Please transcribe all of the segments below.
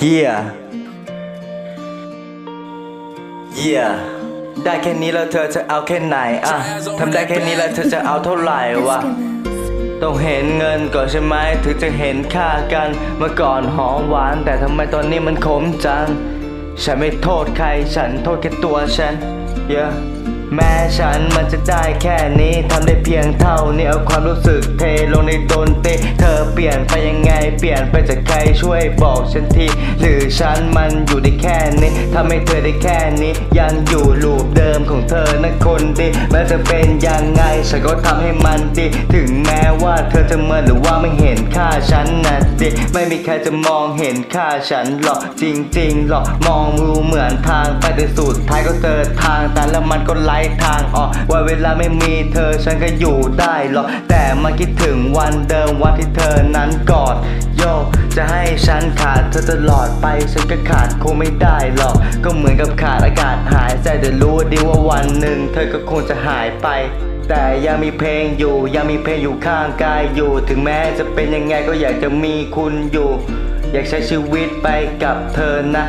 เยี่ยเยี่ยได้แค่นี้แล้วเธอจะเอาแค่ไหนอะทำได้แค่นี้แล้วเธอจะเอาเท่าไหร่วะต้องเห็นเงินก่อนใช่ไหมถึงจะเห็นค่ากันเมื่อก่อนหอมหวาน แต่ทำไมตอนนี้มันขมจัง ฉันไม่โทษใครฉันโทษแค่ตัวฉันเยอะ แม้ฉันมันจะได้แค่นี้ทำได้เพียงเท่านี้เอาความรู้สึกเทลงในดนตรีเธอเปลี่ยนไปยังไง เปลี่ยนไปจากใครช่วยบอกฉันทีหรือฉันมันอยู่ได้แค่นี้ทำให้เธอได้แค่นี้ ยังอยู่ลูปเดิมของเธอนะคนดีแม้จะเป็นยังไงฉันก็ทำให้มันดี ถึงแม้ว่าเธอจะเมินหรือว่าไม่เห็นค่าฉันนะดิไม่มีใครจะมองเห็นค่าฉันหรอกจริงๆหรอกมองดูเหมือนทางไป แต่สุดท้ายก็เจอทางตันแล้วมันก็ไล่ทางออกว่าเวลาไม่มีเธอฉันก็อยู่ได้หรอกแต่มาคิดถึงวันเดิมวันที่เธอนั้นกอดโยจะให้ฉันขาดเธอตลอดไปฉันก็ขาดคงไม่ได้หรอก ก็เหมือนกับขาดอากาศหายใจแต่รู้ดีว่าวันหนึ่งเธอก็คงจะหายไปแต่ยังมีเพลงอยู่ยังมีเพลงอยู่ข้างกายอยู่ ถึงแม้จะเป็นยังไงก็อยากจะมีคุณอยู่ อยากใช้ชีวิตไปกับเธอนะ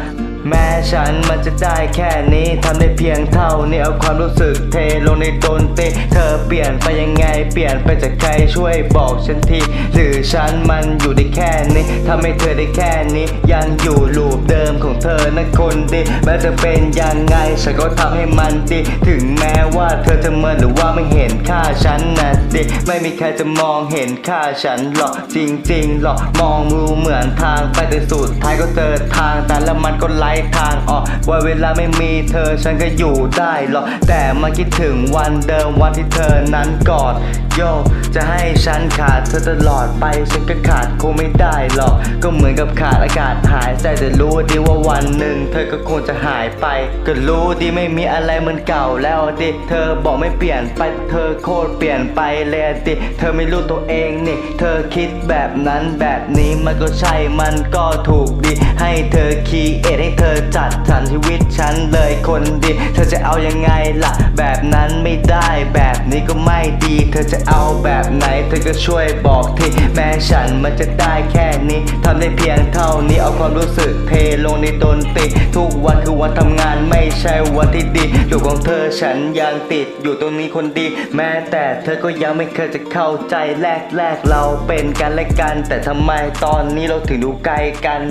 แม้ฉันมันจะได้แค่นี้ทำได้เพียงเท่านี้เอาความรู้สึกเทลงในดนตรีเธอเปลี่ยนไปยังไงเปลี่ยนไปจากใครช่วยบอกฉันทีหรือฉันมันอยู่ได้แค่นี้ทำให้เธอได้แค่นี้ยังอยู่ลูปเดิม ของเธอนะคนดีแม้จะเป็นยังไงฉันก็ทำให้มันดี ถึงแม้ว่าเธอจะเมินหรือว่าไม่เห็นค่าฉันนะดิไม่มีใครจะมองเห็นค่าฉันหรอกจริงๆหรอกมองดูเหมือนทางไปแต่สุดท้ายก็เจอทางแตันแล้วมันก็ไล่ทางออกว่าเวลาไม่มีเธอฉันก็อยู่ได้หรอกแต่มาคิดถึงวันเดิมวันที่เธอนั้นกอดโยจะให้ฉันขาดเธอตลอดไปฉันก็ขาดคงไม่ได้หรอกก็เหมือนกับขาดอากาศหายใจแต่รู้ดีว่าวันหนึ่งเธอก็คงจะหายไป ก็รู้ดีไม่มีอะไรเหมือนเก่าแล้วดิเธอบอกไม่เปลี่ยนไปเธอโคตรเปลี่ยนไปเลยดิเธอไม่รู้ตัวเองนี่ เธอคิดแบบนั้นแบบนี้มันก็ใช่มันก็ถูกดี ให้เธอคีเอทให้เธอจัดสรรชีวิตฉันเลยคนดีเธอจะเอายังไงล่ะ แบบนั้นไม่ได้แบบนี้ก็ไม่ดี เธอจะเอาแบบไหน เธอก็ช่วยบอกทีแม้ฉันมันจะได้แค่นี้ทำได้เพียงเท่านี้เอาความรู้สึกเทลงในดนตรีทุกวันคือวันทำงานไม่ใช่วันที่ดีอยู่ของเธอฉันยังติดอยู่ตรงนี้คนดี แม้แต่เธอก็ยังไม่เคยจะเข้าใจแรกแรกเราเป็นกันและกัน แต่ทำไมตอนนี้เราถึงดูไกลกัน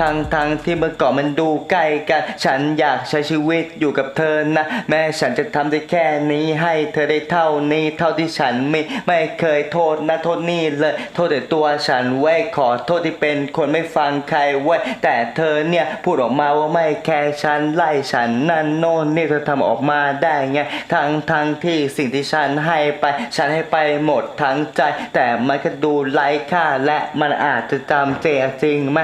ทั้งทั้งที่เมื่อก่อนมันดูใกล้กัน ฉันอยากใช้ชีวิตอยู่กับเธอนะ แม้ฉันจะทำได้แค่นี้ให้เธอได้เท่านี้เท่าที่ฉันมีไม่เคยโทษนะโทษนี่เลย โทษแต่ตัวฉันไว้ขอโทษที่เป็นคนไม่ฟังใครไว้แต่เธอเนี่ยพูดออกมาว่าไม่แคร์ฉันไล่ฉันนั่นโน่นนี่เธอทำออกมาได้ไงทั้งทั้งที่สิ่งที่ฉันให้ไป ฉันให้ไปหมดทั้งใจ แต่มันก็ดูไร้ค่าและมันอาจจะจำเจจริงไหม